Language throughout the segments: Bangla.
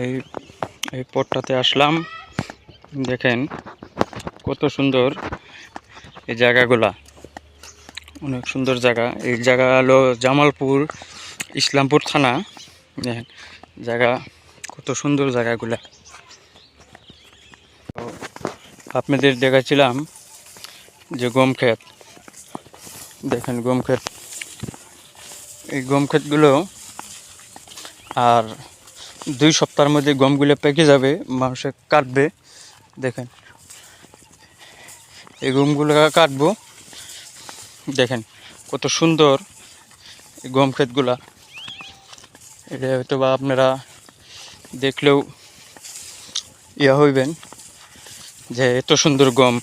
এই এই পথটাতে আসলাম। দেখেন কত সুন্দর এই জায়গাগুলা। অনেক সুন্দর জায়গা। এই জায়গা হলো জামালপুর ইসলামপুর থানা। দেখেন, জায়গা কত সুন্দর জায়গাগুলা। আপনাদের দেখাচ্ছিলাম যে গম ক্ষেত দেখেন গম ক্ষেত এই গম ক্ষেতগুলো আর দুই সপ্তাহের মধ্যে গমগুলো পেকে যাবে, মানুষে কাটবে। দেখেন। এই গমগুলো কাটবো। দেখেন, কত সুন্দর গম ক্ষেতগুলা। এটা হয়তো বা আপনারা দেখলেও ইয়া হইবেন যে এত সুন্দর গম।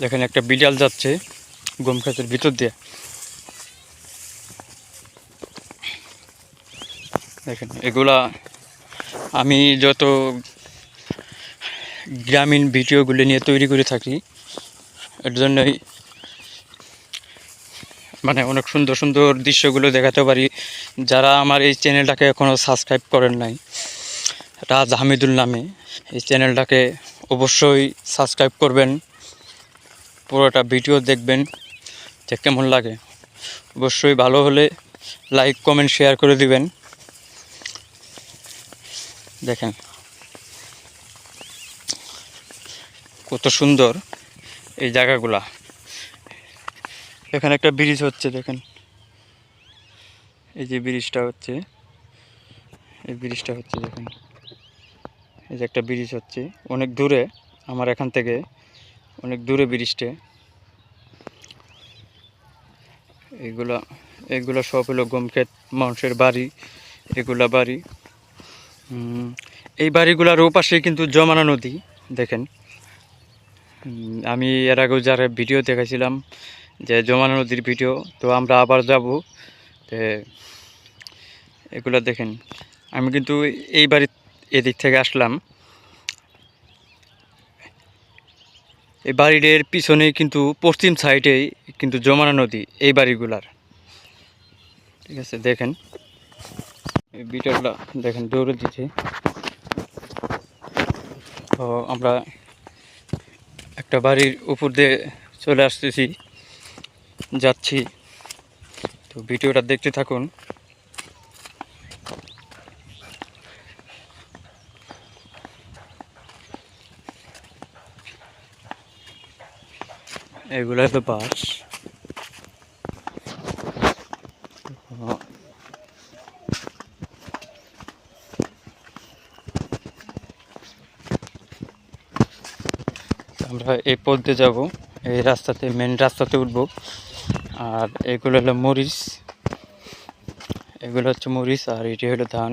দেখেন, একটা বিড়াল যাচ্ছে গম ক্ষেতের ভিতর দিয়ে। দেখেন। এগুলা আমি যত গ্রামীণ ভিডিওগুলো নিয়ে তৈরি করে থাকি, এর জন্যই মানে অনেক সুন্দর সুন্দর দৃশ্যগুলো দেখাতে পারি। যারা আমার এই চ্যানেলটাকে এখনও সাবস্ক্রাইব করেন নাই, রাজ হামিদুল নামে, এই চ্যানেলটাকে অবশ্যই সাবস্ক্রাইব করবেন, পুরোটা ভিডিও দেখবেন, যে কেমন লাগে। অবশ্যই ভালো হলে লাইক, কমেন্ট, শেয়ার করে দিবেন। দেখেন। কত সুন্দর এই জায়গাগুলা। এখানে একটা ব্রিজ হচ্ছে, দেখেন। এই যে ব্রিজটা হচ্ছে, এই ব্রিজটা হচ্ছে, দেখেন। এই যে একটা ব্রিজ হচ্ছে, অনেক দূরে, আমার এখান থেকে অনেক দূরে ব্রিজটা। এগুলা এগুলা সব হলো গমক্ষেত মানুষের বাড়ি, এগুলা বাড়ি। এই বাড়িগুলোর ওপাশে কিন্তু জমানা নদী, দেখেন। আমি এর আগেও যারা ভিডিও দেখাইছিলাম যে জমানা নদীর ভিডিও, তো আমরা আবার যাব। এগুলো দেখেন, আমি কিন্তু এই বাড়ি এদিক থেকে আসলাম। এই বাড়িটার পিছনে কিন্তু পশ্চিম সাইডে কিন্তু জমানা নদী, এই বাড়িগুলার। ঠিক আছে, দেখেন। বিটারগুলা দেখেন দৌড়ে দিচ্ছে। তো আমরা একটা বাড়ির উপর দিয়ে চলে আসতেছি, যাচ্ছি। তো ভিডিওটা দেখতে থাকুন। এগুলো হলো বাস আমরা এই পথ দিয়ে যাব। এই রাস্তাতে মেন রাস্তাতে উঠব। আর এগুলো হলো মরিচ। এগুলো হচ্ছে মরিচ আর এটি হলো ধান।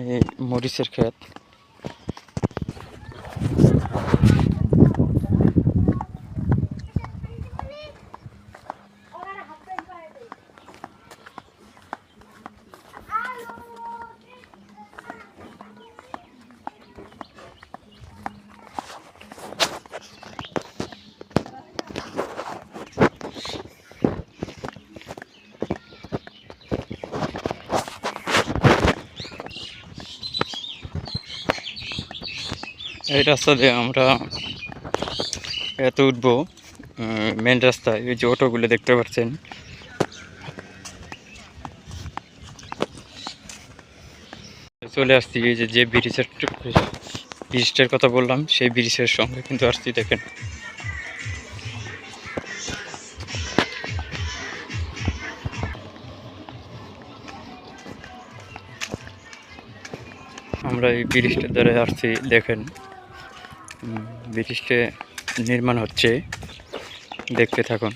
এই মরিচের ক্ষেত। এই রাস্তা দিয়ে আমরা এত উঠবো মেন রাস্তায় এই যে অটোগুলো দেখতে পাচ্ছেন। চলে আসছি, এই যে যে ব্রিজের ব্রিজটার কথা বললাম, সেই ব্রিজের সঙ্গে কিন্তু আসছি, দেখেন। আমরা এই ব্রিজটার দ্বারা আসছি, দেখেন। ব্রিজটা নির্মাণ হচ্ছে। দেখতে থাকুন।